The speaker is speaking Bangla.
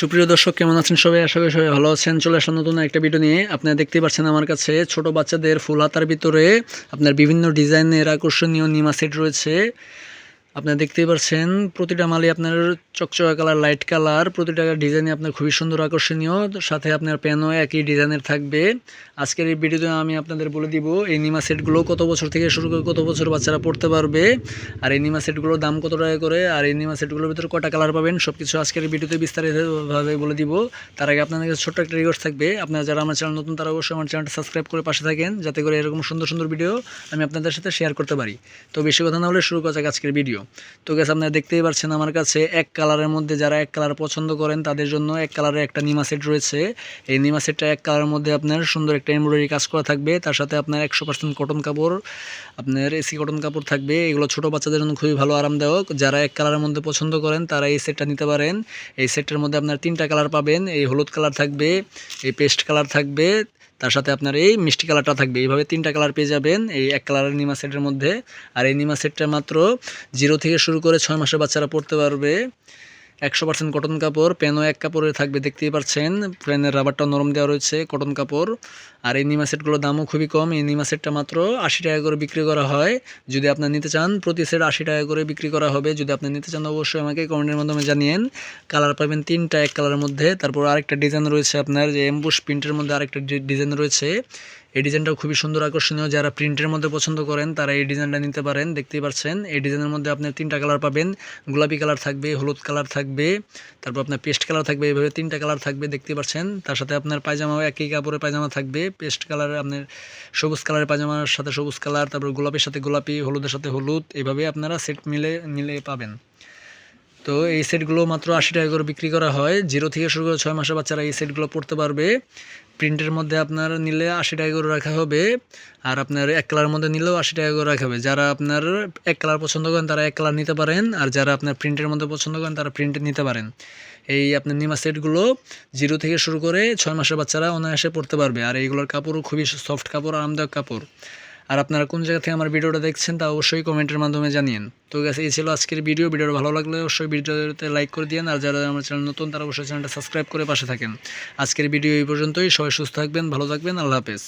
সুপ্রিয় দর্শক, কেমন আছেন সবাই? আশা করি সবাই ভালো আছেন। চলে আসলাম নতুন একটা ভিডিও নিয়ে। আপনারা দেখতে পাচ্ছেন আমার কাছে ছোট বাচ্চাদের ফুল হাতার ভিতরে আপনার বিভিন্ন ডিজাইনের আকর্ষণীয় নিমা সেট রয়েছে। আপনারা দেখতেই পাচ্ছেন প্রতিটা মালই আপনার চকচকা কালার লাইট কালার, প্রতিটা ডিজাইনে আপনার খুবই সুন্দর, আকর্ষণীয়। সাথে আপনার প্যানও একই ডিজাইনের থাকবে। আজকের এই ভিডিওতে আমি আপনাদের বলে দিব, এই নিমা সেটগুলো কত বছর থেকে শুরু করে কত বছর বাচ্চারা পড়তে পারবে, আর এই নিমা সেটগুলোর দাম কত টাকা করে, আর এই নিমা সেটগুলোর ভিতরে কটা কালার পাবেন সব কিছু আজকের ভিডিওতে বিস্তারিতভাবে বলে দিব। তার আগে আপনাদের কাছে ছোট্ট একটা রিকোয়েস্ট থাকবে, আপনারা যারা আমার চ্যানেল নতুন, তারা অবশ্যই আমার চ্যানেলটা সাবস্ক্রাইব করে পাশে থাকেন, যাতে করে এরকম সুন্দর সুন্দর ভিডিও আমি আপনাদের সাথে শেয়ার করতে পারি। তো বেশি কথা না হলে শুরু করা যাক আজকের ভিডিও তো গেছে আপনারা দেখতেই পাচ্ছেন আমার কাছে এক কালারের মধ্যে যারা এক কালার পছন্দ করেন, তাদের জন্য এক কালারের একটা নিমা সেট রয়েছে। এই নিমা সেটটা এক কালারের মধ্যে আপনার সুন্দর একটা এমব্রয়ডারি কাজ করা থাকবে। তার সাথে আপনার একশো পার্সেন্ট কটন কাপড়, আপনার এসি কটন কাপড় থাকবে। এগুলো ছোট বাচ্চাদের জন্য খুবই ভালো, আরামদায়ক। যারা এক কালারের মধ্যে পছন্দ করেন, তারা এই সেটটা নিতে পারেন। এই সেটটার মধ্যে আপনার তিনটা কালার পাবেন। এই হলুদ কালার থাকবে, এই পেস্ট কালার থাকবে তার সাথে আপনার এই মিষ্টি কালারটা থাকবে। এইভাবে তিনটা কালার পেয়ে যাবেন, এই এক কালারের নিমা সেটের মধ্যে। আর এই নিমা সেটটা মাত্র জিরো থেকে শুরু করে ছয় মাসের বাচ্চারা পড়তে পারবে। একশো পার্সেন্ট কটন কাপড়, প্যানও এক কাপড়ে থাকবে, দেখতেই পাচ্ছেন। প্যানের রাবারটা নরম দেওয়া রয়েছে কটন কাপড়। আর এই নিমা সেটগুলোর দামও খুবই কম, এই নিমা সেটটা মাত্র আশি টাকা করে বিক্রি করা হয়। যদি আপনার নিতে চান, প্রতি সেট আশি টাকা করে বিক্রি করা হবে। যদি আপনি নিতে চান, অবশ্যই আমাকে কমেন্টের মাধ্যমে জানিয়েন। কালার পাবেন তিনটা, এক কালারের মধ্যে। তারপর আরেকটা ডিজাইন রয়েছে আপনার, যে এমবুশ প্রিন্টের মধ্যে আরেকটা ডিজাইন রয়েছে। এই ডিজাইনটাও খুবই সুন্দর আকর্ষণীয়। যারা প্রিন্টের মধ্যে পছন্দ করেন, তারা এই ডিজাইনটা নিতে পারেন। দেখতেই পাচ্ছেন, এই ডিজাইনের মধ্যে আপনার তিনটা কালার পাবেন। গোলাপি কালার থাকবে, হলুদ কালার থাকবে, তারপর আপনার পেস্ট কালার থাকবে এইভাবে তিনটা কালার থাকবে দেখতে পাচ্ছেন। তার সাথে আপনার পায়জামাও একই কাপড়ের পায়জামা থাকবে। পেস্ট কালার আপনার সবুজ কালারের পায়জামার সাথে সবুজ কালার, তারপর গোলাপের সাথে গোলাপি, হলুদের সাথে হলুদ এইভাবে আপনারা সেট মিলে মিলে পাবেন। তো এই সেটগুলো মাত্র আশি টাকা করে বিক্রি করা হয়। জিরো থেকে শুরু করে ছয় মাসের বাচ্চারা এই সেটগুলো পড়তে পারবে। প্রিন্টের মধ্যে আপনার নিলে আশি টাকা করে রাখা হবে, আর আপনার এক কালার মধ্যে নিলেও আশি টাকা করে রাখা হবে। যারা আপনার এক কালার পছন্দ করেন, তারা এক কালার নিতে পারেন, আর যারা আপনার প্রিন্টের মধ্যে পছন্দ করেন, তারা প্রিন্ট নিতে পারেন। এই আপনার নিমা সেটগুলো জিরো থেকে শুরু করে ছয় মাসের বাচ্চারা অনায়াসে পড়তে পারবে, আর এইগুলোর কাপড়ও খুবই সফট কাপড়, আরামদায়ক কাপড়। আর আপনারা কোন জায়গা থেকে আমার ভিডিওটা দেখছেন তা অবশ্যই কমেন্টের মাধ্যমে জানিয়েন। তো গেছে এই ছিল আজকের ভিডিও। ভিডিওটা ভালো লাগলে অবশ্যই ভিডিওতে লাইক করে দিন আর যারা আমার চ্যানেল নতুন, তারা অবশ্যই চ্যানেলটা সাবস্ক্রাইব করে পাশে থাকেন। আজকের ভিডিও এই পর্যন্তই। সবাই সুস্থ থাকবেন, ভালো থাকবেন। আল্লাহ হাফেজ।